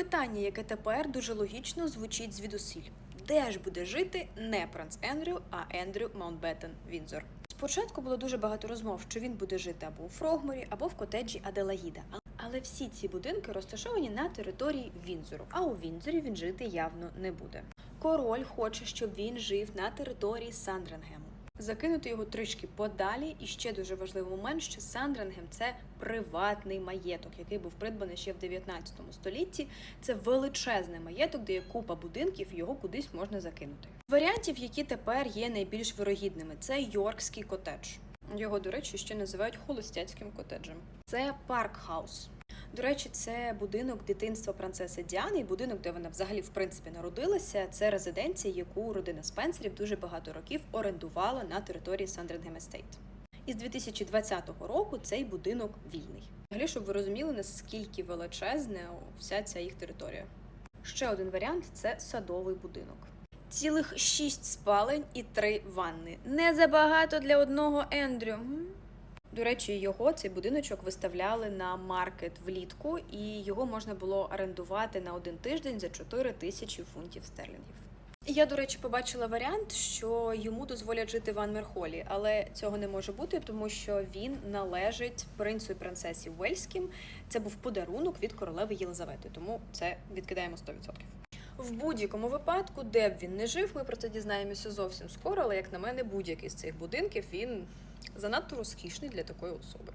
Питання, яке тепер дуже логічно звучить звідусіль. Де ж буде жити не принц Ендрю, а Ендрю Маунтбеттен Вінзор? Спочатку було дуже багато розмов, що він буде жити або у Фрогморі, або в котеджі Аделаїда. Але всі ці будинки розташовані на території Вінзору, а у Вінзорі він жити явно не буде. Король хоче, щоб він жив на території Сандренгему. Закинути його трішки подалі, і ще дуже важливий момент, що Сандренгем це приватний маєток, який був придбаний ще в 19 столітті. Це величезний маєток, де є купа будинків, його кудись можна закинути. Варіантів, які тепер є найбільш вирогідними, це Йоркський котедж. Його, до речі, ще називають холостяцьким котеджем. Це паркхаус. До речі, це будинок дитинства принцеси Діани, і будинок, де вона взагалі в принципі народилася. Це резиденція, яку родина Спенсерів дуже багато років орендувала на території Сандрингем Естейт. І з 2020 року цей будинок вільний. Взагалі, щоб ви розуміли, наскільки величезна вся ця їх територія. Ще один варіант це садовий будинок. Цілих шість спалень і три ванни. Не забагато для одного Ендрю. До речі, його цей будиночок виставляли на маркет влітку, і його можна було орендувати на один тиждень за 4 тисячі фунтів стерлінгів. Я, до речі, побачила варіант, що йому дозволять жити в Анмерхолі, але цього не може бути, тому що він належить принцу і принцесі Уельським. Це був подарунок від королеви Єлизавети, тому це відкидаємо 100%. В будь-якому випадку, де б він не жив, ми про це дізнаємося зовсім скоро. Але як на мене, будь-який з цих будинків він занадто розкішний для такої особи.